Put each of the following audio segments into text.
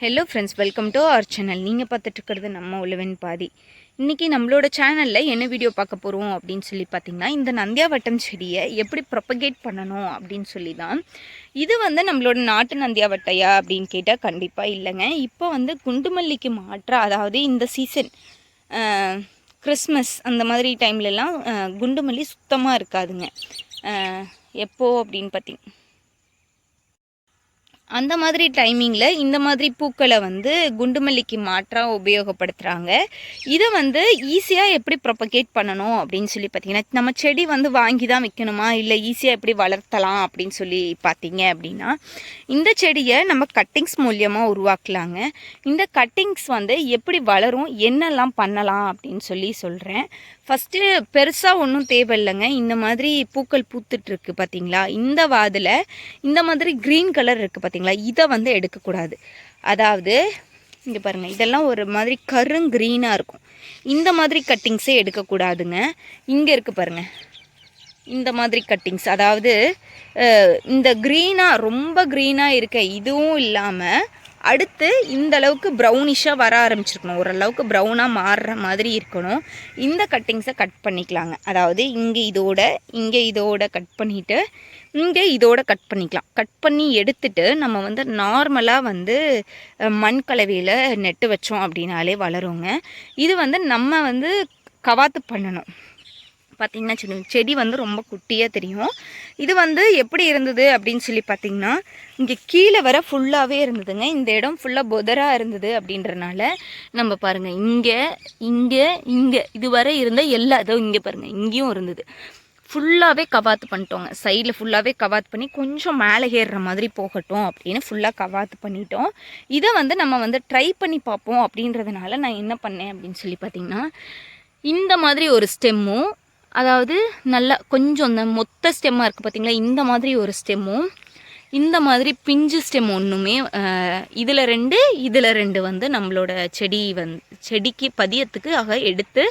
Hello friends welcome to our channel நீங்கள் பார்த்துட்ருக்கிறது நம்ம உழவன் பாதி. இன்றைக்கி நம்மளோட சேனலில் என்ன வீடியோ பார்க்க போகிறோம் அப்படின்னு சொல்லி பார்த்தீங்கன்னா இந்த நந்தியாவட்டம் செடியை எப்படி ப்ரொபகேட் பண்ணணும் அப்படின்னு சொல்லி தான் இது வந்து நம்மளோட நாட்டு நந்தியாவட்டையா அப்படின்னு கேட்டால் கண்டிப்பாக இல்லைங்க. இப்போ வந்து குண்டுமல்லிக்கு மாற்ற அதாவது இந்த சீசன் கிறிஸ்மஸ் அந்த மாதிரி டைம்லலாம் குண்டுமல்லி சுத்தமாக இருக்காதுங்க. எப்போது அப்படின்னு பார்த்திங்க அந்த மாதிரி டைமிங்கில் இந்த மாதிரி பூக்களை வந்து குண்டுமல்லிக்கு மாற்றாக உபயோகப்படுத்துகிறாங்க இதை வந்து ஈஸியாக எப்படி ப்ரொபகேட் பண்ணணும் அப்படின்னு சொல்லி பார்த்தீங்கன்னா நம்ம செடி வந்து வாங்கி தான் வைக்கணுமா? இல்லை ஈஸியாக எப்படி வளர்த்தலாம் அப்படின்னு சொல்லி பார்த்தீங்க அப்படின்னா இந்த செடியை நம்ம கட்டிங்ஸ் மூலியமாக உருவாக்கலாங்க. இந்த கட்டிங்ஸ் வந்து எப்படி வளரும் என்னெல்லாம் பண்ணலாம் அப்படின்னு சொல்லி சொல்கிறேன் ஃபஸ்ட்டு பெருசாக ஒன்றும் தேவையில்லைங்க. இந்த மாதிரி பூக்கள் பூத்துட்ருக்கு பார்த்தீங்களா? இந்த வாதில் இந்த மாதிரி க்ரீன் கலர் இருக்குது பார்த்தீங்களா? இதை வந்து எடுக்கக்கூடாது. அதாவது இங்கே பாருங்கள் இதெல்லாம் ஒரு மாதிரி கருங்கிரீனாக இருக்கும். இந்த மாதிரி கட்டிங்ஸே எடுக்கக்கூடாதுங்க. இங்கே இருக்குது பாருங்கள் இந்த மாதிரி கட்டிங்ஸ் அதாவது இந்த க்ரீனாக ரொம்ப க்ரீனாக இருக்க இதுவும் இல்லாமல் அடுத்து இந்த அளவுக்கு ப்ரௌனிஷாக வர ஆரம்பிச்சிருக்கணும். ஓரளவுக்கு ப்ரௌனாக மாறுற மாதிரி இருக்கணும். இந்த கட்டிங்ஸை கட் பண்ணிக்கலாங்க. அதாவது இங்கே இதோட இங்கே இதோட கட் பண்ணிவிட்டு இங்கே இதோட கட் பண்ணிக்கலாம். கட் பண்ணி எடுத்துட்டு நம்ம வந்து நார்மலாக வந்து மண் கலவையில் நெட்டு வச்சோம் அப்படின்னாலே வளருங்க. இது வந்து நம்ம வந்து கவாத்து பண்ணணும். பார்த்தீங்கன்னா செடி செடி வந்து ரொம்ப குட்டியாக தெரியும். இது வந்து எப்படி இருந்தது அப்படின்னு சொல்லி பார்த்தீங்கன்னா இங்கே கீழே வர ஃபுல்லாகவே இருந்ததுங்க. இந்த இடம் ஃபுல்லாக புதராக இருந்தது அப்படின்றனால நம்ம பாருங்கள் இங்கே இங்கே இங்கே இது வரை இருந்த எல்லா இதுவும் இங்கே பாருங்கள் இங்கேயும் இருந்தது. ஃபுல்லாகவே கவாத்து பண்ணிட்டோங்க. சைடில் ஃபுல்லாகவே கவாத்து பண்ணி கொஞ்சம் மேலே ஏறுற மாதிரி போகட்டும் அப்படின்னு ஃபுல்லாக கவாத்து பண்ணிட்டோம். இதை வந்து நம்ம வந்து ட்ரை பண்ணி பார்ப்போம் அப்படின்றதுனால நான் என்ன பண்ணேன் அப்படின்னு சொல்லி பார்த்தீங்கன்னா இந்த மாதிரி ஒரு ஸ்டெம்மும் அதாவது நல்லா கொஞ்சம் இந்த மொத்த ஸ்டெம்மாக இருக்குது பார்த்தீங்களா இந்த மாதிரி ஒரு ஸ்டெம்மும் இந்த மாதிரி பிஞ்சு ஸ்டெம் ஒன்றுமே இதில் ரெண்டு இதில் ரெண்டு வந்து நம்மளோட செடி வந் செடிக்கு பதியத்துக்கு ஆக எடுத்து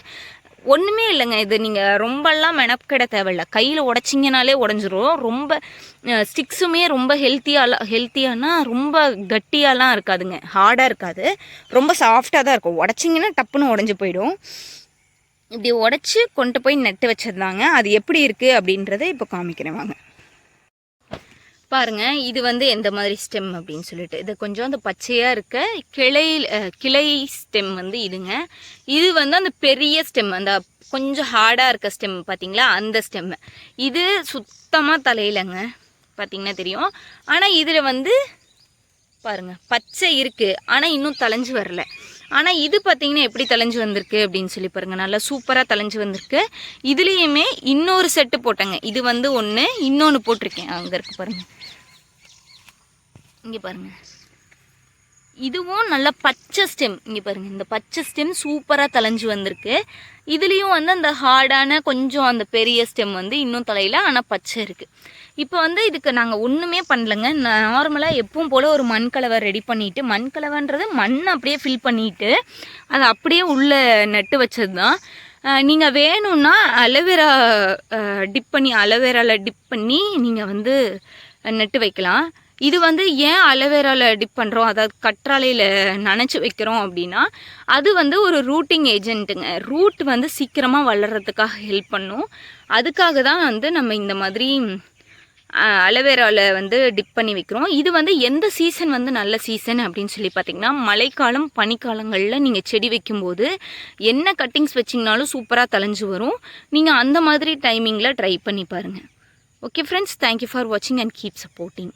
ஒன்றுமே இல்லைங்க. இது நீங்கள் ரொம்பலாம் மெனக்கிட தேவையில்ல. கையில் உடச்சிங்கனாலே உடஞ்சிரும். ரொம்ப ஸ்டிக்ஸுமே ரொம்ப ஹெல்த்தியாலாம் ஹெல்த்தியானா ரொம்ப கட்டியாலாம் இருக்காதுங்க. ஹார்டாக இருக்காது. ரொம்ப சாஃப்டாக தான் இருக்கும். உடச்சிங்கன்னா டப்புன்னு உடஞ்சி போயிடும். இப்படி உடச்சி கொண்டு போய் நட்டு வச்சுருந்தாங்க. அது எப்படி இருக்குது அப்படின்றத இப்போ காமிக்கிறேன் வாங்க. பாருங்க இது வந்து எந்த மாதிரி ஸ்டெம் அப்படின்னு சொல்லிட்டு. இது கொஞ்சம் அந்த பச்சையாக இருக்க கிளை கிளை ஸ்டெம் வந்து இதுங்க. இது வந்து அந்த பெரிய ஸ்டெம் அந்த கொஞ்சம் ஹார்டாக இருக்க ஸ்டெம் பார்த்தீங்களா அந்த ஸ்டெம். இது சுத்தமாக தலையிலங்க பார்த்தீங்கன்னா தெரியும். ஆனால் இதில் வந்து பாருங்க பச்சை இருக்குது ஆனால் இன்னும் தலைஞ்சு வரல. ஆனால் இது பார்த்தீங்கன்னா எப்படி தலைஞ்சு வந்திருக்கு அப்படின்னு சொல்லி பாருங்கள் நல்லா சூப்பராக தலைஞ்சு வந்திருக்கு. இதுலேயுமே இன்னொரு செட்டு போட்டேங்க. இது வந்து ஒன்று இன்னொன்று போட்டிருக்கேன். அங்கே இருக்கு பாருங்கள் இங்கே பாருங்க. இதுவும் நல்ல பச்சை ஸ்டெம் இங்கே பாருங்கள் இந்த பச்சை ஸ்டெம் சூப்பராக தலைஞ்சு வந்திருக்கு. இதுலேயும் வந்து அந்த ஹார்டான கொஞ்சம் அந்த பெரிய ஸ்டெம் வந்து இன்னும் தலையில ஆனால் பச்சை இருக்குது இப்போ வந்து இதுக்கு நாங்கள் ஒன்றுமே பண்ணலங்க. நார்மலாக எப்பவும் போல் ஒரு மண் கலவை ரெடி பண்ணிவிட்டு மண் கலவைன்றது மண் அப்படியே ஃபில் பண்ணிவிட்டு அதை அப்படியே உள்ளே நட்டு வச்சது தான் நீங்கள் வேணும்னா அலோவேரா டிப் பண்ணி அலோவேராவில் டிப் பண்ணி நீங்கள் வந்து நட்டு வைக்கலாம். இது வந்து ஏன் அலோவேராவில் டிப் பண்ணுறோம் அதாவது கற்றாழையில் நனைச்சி வைக்கிறோம் அப்படின்னா அது வந்து ஒரு ரூட்டிங் ஏஜென்ட்டுங்க ரூட் வந்து சீக்கிரமாக வளர்கிறதுக்காக ஹெல்ப் பண்ணும். அதுக்காக தான் வந்து நம்ம இந்த மாதிரி அலோவேராவில் வந்து டிப் பண்ணி வைக்கிறோம். இது வந்து எந்த சீசன் வந்து நல்ல சீசன் அப்படின்னு சொல்லி பார்த்தீங்கன்னா மழைக்காலம் பனிக்காலங்களில் நீங்கள் செடி வைக்கும்போது என்ன கட்டிங்ஸ் வச்சிங்கனாலும் சூப்பராக தலைஞ்சு வரும். நீங்கள் அந்த மாதிரி டைமிங்கில் ட்ரை பண்ணி பாருங்கள் okay friends thank you for வாட்சிங் அண்ட் கீப் சப்போர்ட்டிங்